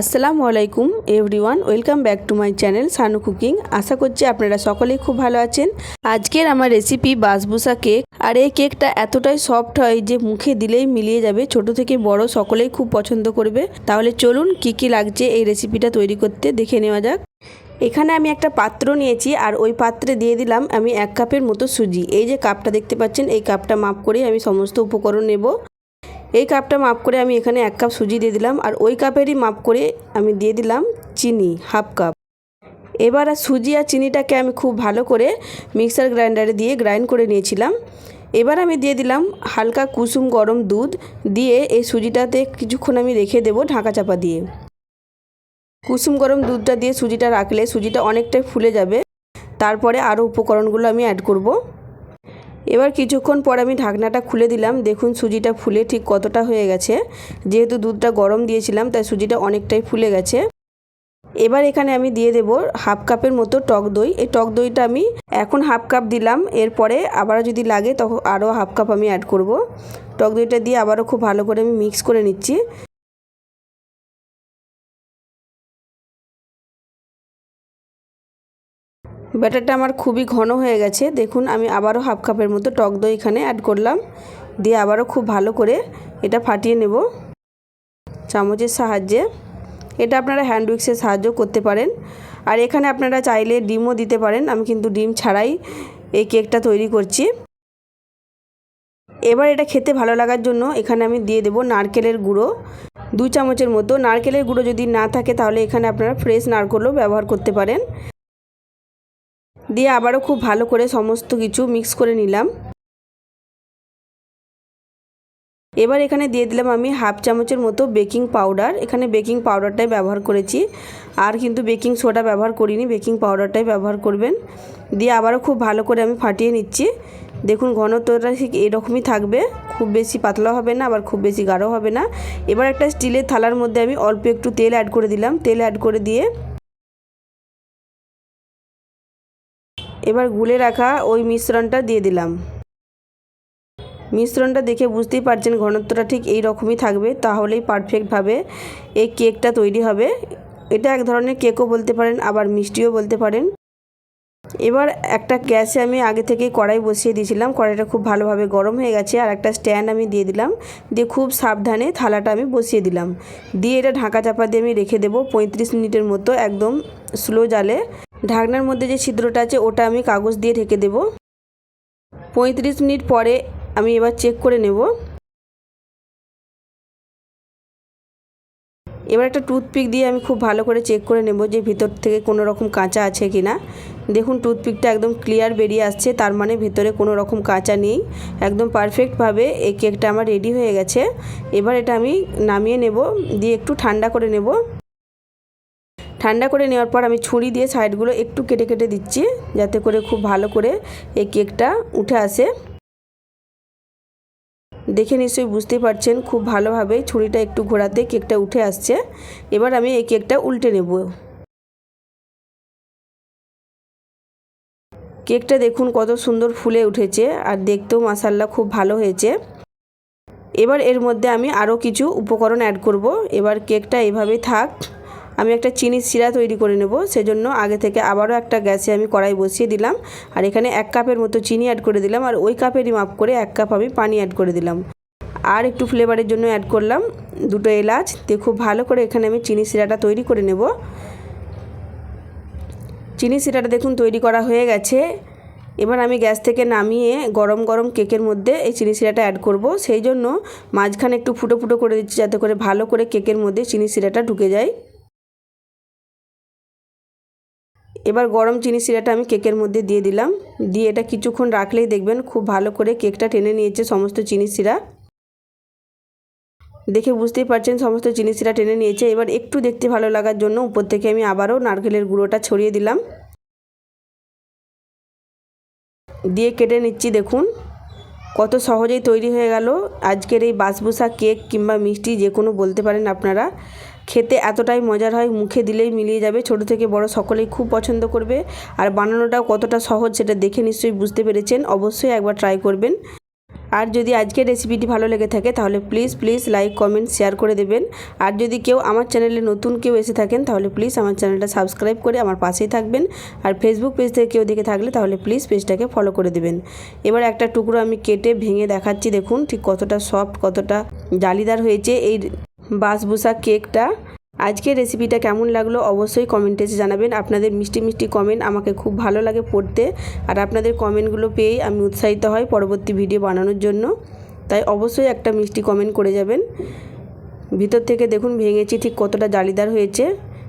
আসসালামু আলাইকুম everyone, welcome back to my channel Sanu cooking. আশা করছি আপনারা সকলেই খুব ভালো আছেন। আজকের আমার রেসিপি বাসবুসা কেক আর এই কেকটা এতটাই সফট হয় যে মুখে দিলেই মিলিয়ে যাবে। ছোট থেকে বড় সকলেই খুব পছন্দ করবে। তাহলে চলুন কি কি লাগছে এই রেসিপিটা তৈরি করতে দেখে নেওয়া যাক। এখানে আমি একটা পাত্র নিয়েছি আর ওই পাত্রে দিয়ে দিলাম আমি এক কাপের মতো সুজি। এই যে কাপটা দেখতে পাচ্ছেন, এই কাপটা মাপ করে আমি সমস্ত উপকরণ নেব। এই কাপটা মাপ করে আমি এখানে এক কাপ সুজি দিয়ে দিলাম আর ওই কাপেরই মাপ করে আমি দিয়ে দিলাম চিনি, হাফ কাপ। এবার আর সুজি আর চিনিটাকে আমি খুব ভালো করে মিক্সার গ্রাইন্ডারে দিয়ে গ্রাইন্ড করে নিয়েছিলাম। এবার আমি দিয়ে দিলাম হালকা কুসুম গরম দুধ দিয়ে এই সুজিটাতে কিছুক্ষণ আমি রেখে দেবো ঢাকা চাপা দিয়ে। কুসুম গরম দুধটা দিয়ে সুজিটা রাখলে সুজিটা অনেকটাই ফুলে যাবে। তারপরে আরও উপকরণগুলো আমি অ্যাড করব। এবার কিছুক্ষণ পর আমি ঢাকনাটা খুলে দিলাম। দেখুন সুজিটা ফুলে ঠিক কতটা হয়ে গেছে। যেহেতু দুধটা গরম দিয়েছিলাম, তাই সুজিটা অনেকটাই ফুলে গেছে। এবার এখানে আমি দিয়ে দেব হাফ কাপের মতো টক দই। এই টক দইটা আমি এখন হাফ কাপ দিলাম। এরপরে আবারও যদি লাগে তখন আরও হাফ কাপ আমি অ্যাড করব। টক দইটা দিয়ে আবারও খুব ভালো করে আমি মিক্স করে নিচ্ছি। ব্যাটারটা আমার খুবই ঘন হয়ে গেছে। দেখুন, আমি আবারও হাফ কাপের মতো টক দই এখানে অ্যাড করলাম। দিয়ে আবারও খুব ভালো করে এটা ফাটিয়ে নেব চামচের সাহায্যে। এটা আপনারা হ্যান্ড উইক্সের সাহায্য করতে পারেন। আর এখানে আপনারা চাইলে ডিমও দিতে পারেন। আমি কিন্তু ডিম ছাড়াই এই কেকটা তৈরি করছি। এবার এটা খেতে ভালো লাগার জন্য এখানে আমি দিয়ে দেব নারকেলের গুঁড়ো। দু চামচের মতো। নারকেলের গুঁড়ো যদি না থাকে তাহলে এখানে আপনারা ফ্রেশ নারকেলও ব্যবহার করতে পারেন। দিয়ে আবারও খুব ভালো করে সমস্ত কিছু মিক্স করে নিলাম। এবার এখানে দিয়ে দিলাম আমি হাফ চামচের মতো বেকিং পাউডার এখানে বেকিং পাউডারটাই ব্যবহার করেছি। আর কিন্তু বেকিং সোডা ব্যবহার করিনি বেকিং পাউডারটাই ব্যবহার করবেন। দিয়ে আবারও খুব ভালো করে আমি ফাটিয়ে নিচ্ছি। দেখুন, ঘনত্বটা ঠিক এরকমই থাকবে। খুব বেশি পাতলা হবে না, আবার খুব বেশি গাঢ় হবে না। এবার একটা স্টিলের থালার মধ্যে আমি অল্প একটু তেল অ্যাড করে দিলাম। তেল অ্যাড করে দিয়ে এবার গুলে রাখা ওই মিশ্রণটা দিয়ে দিলাম। মিশ্রণটা দেখে বুঝতেই পারছেন ঘনত্বটা ঠিক এই রকমই থাকবে, তাহলেই পারফেক্টভাবে এই কেকটা তৈরি হবে। এটা এক ধরনের কেকও বলতে পারেন, আবার মিষ্টিও বলতে পারেন। এবার একটা গ্যাসে আমি আগে থেকেই কড়াই বসিয়ে দিয়েছিলাম, কড়াইটা খুব ভালোভাবে গরম হয়ে গেছে, আর একটা স্ট্যান্ড আমি দিয়ে দিলাম। দিয়ে খুব সাবধানে থালাটা আমি বসিয়ে দিলাম। দিয়ে এটা ঢাকা চাপা দিয়ে আমি রেখে দেবো পঁয়ত্রিশ মিনিটের মতো একদম স্লো জালে। ঢাকনার মধ্যে যে ছিদ্রটা আছে, ওটা আমি কাগজ দিয়ে ঢেকে দেব। পঁয়ত্রিশ মিনিট পরে আমি এবার চেক করে নেব। এবার একটা টুথপিক দিয়ে আমি খুব ভালো করে চেক করে নেব যে ভিতর থেকে কোনো রকম কাঁচা আছে কি না দেখুন টুথপিকটা একদম ক্লিয়ার বেরিয়ে আসছে, তার মানে ভিতরে কোনো রকম কাঁচা নেই। একদম পারফেক্টভাবে এই কেকটা আমার রেডি হয়ে গেছে। এবার এটা আমি নামিয়ে নেব, দিয়ে একটু ঠান্ডা করে নেব। ঠান্ডা করে নেওয়ার পর আমি ছুরি দিয়ে সাইডগুলো একটু কেটে কেটে দিচ্ছি, যাতে করে খুব ভালো করে এই কেকটা উঠে আসে। দেখে নিশ্চয়ই বুঝতেই পারছেন খুব ভালোভাবে ছুরিটা একটু ঘোরাতে কেকটা উঠে আসছে। এবার আমি এই কেকটা উল্টে নেব। কেকটা দেখুন কত সুন্দর ফুলে উঠেছে আর দেখতেও মাসাল্লা খুব ভালো হয়েছে। এবার এর মধ্যে আমি আরও কিছু উপকরণ অ্যাড করব। এবার কেকটা এভাবেই থাক। আমি একটা চিনির শিরা তৈরি করে নেব, সেজন্য আগে থেকে আবারও একটা গ্যাসে আমি কড়াই বসিয়ে দিলাম। আর এখানে এক কাপের মতো চিনি অ্যাড করে দিলাম, আর ওই কাপেরই মাপ করে এক কাপ আমি পানি অ্যাড করে দিলাম। আর একটু ফ্লেভারের জন্য অ্যাড করলাম দুটো এলাচ। দিয়ে খুব ভালো করে এখানে আমি চিনি শিরাটা তৈরি করে নেব। চিনি শিরাটা দেখুন তৈরি করা হয়ে গেছে। এবার আমি গ্যাস থেকে নামিয়ে গরম গরম কেকের মধ্যে এই চিনি শিরাটা অ্যাড করব। সেই জন্য মাঝখানে একটু ফুটো ফুটো করে দিচ্ছি যাতে করে ভালো করে কেকের মধ্যে চিনি শিরাটা ঢুকে যায়। এবার গরম চিনি শিরাটা আমি কেকের মধ্যে দিয়ে দিলাম। দিয়ে এটা কিছুক্ষণ রাখলেই দেখবেন খুব ভালো করে কেকটা টেনে নিয়েছে সমস্ত চিনি শিরা দেখে বুঝতেই পারছেন সমস্ত চিনি শিরা টেনে নিয়েছে। এবার একটু দেখতে ভালো লাগার জন্য উপর থেকে আমি আবারও নারকেলের গুঁড়োটা ছড়িয়ে দিলাম। দিয়ে কেটে নিচ্ছি দেখুন। কত সহজেই তৈরি হয়ে গেল। আজকের এই বাসবুসা কেক কিংবা মিষ্টি যে কোনো বলতে পারেন আপনারা। খেতে এতটাই মজার হয়, মুখে দিলেই মিলিয়ে যাবে। ছোট থেকে বড় সকলেই খুব পছন্দ করবে। আর বানানোটাও কতটা সহজ সেটা দেখে নিশ্চয়ই বুঝতে পেরেছেন। অবশ্যই একবার ট্রাই করবেন। আর যদি আজকের রেসিপিটি ভালো লেগে থাকে, তাহলে please please like comment share করে দেবেন। আর যদি কেউ আমার চ্যানেলে নতুন কেউ এসে থাকেন, তাহলে প্লিজ আমার চ্যানেলটা সাবস্ক্রাইব করে আমার পাশেই থাকবেন। আর ফেসবুক পেজ থেকে কেউ দেখে থাকলে, তাহলে প্লিজ পেজটাকে ফলো করে দেবেন। এবার একটা টুকরো আমি কেটে ভেঙে দেখাচ্ছি, দেখুন ঠিক কতটা সফট কতটা জালিদার হয়েছে। এই বাসবুসা কেকটা। আজকের রেসিপিটা কেমন লাগল অবশ্যই কমেন্টে জানাবেন। আপনাদের মিষ্টি মিষ্টি কমেন্ট আমাকে খুব ভালো লাগে পড়তে। আর আপনাদের কমেন্টগুলো পেয়েই আমি উৎসাহিত হই পরবর্তী ভিডিও বানানোর জন্য। তাই অবশ্যই একটা মিষ্টি কমেন্ট করে যাবেন। ভিতর থেকে দেখুন ভেঙেছি ঠিক কতটা জালিদার হয়েছে।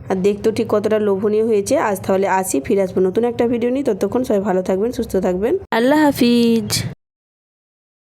আর দেখতেও ঠিক কতটা লোভনীয় হয়েছে। আজ তাহলে আসি, ফিরে আসব নতুন একটা ভিডিও নিয়ে। ততক্ষণ সবাই ভালো থাকবেন, সুস্থ থাকবেন। আল্লাহ হাফিজ।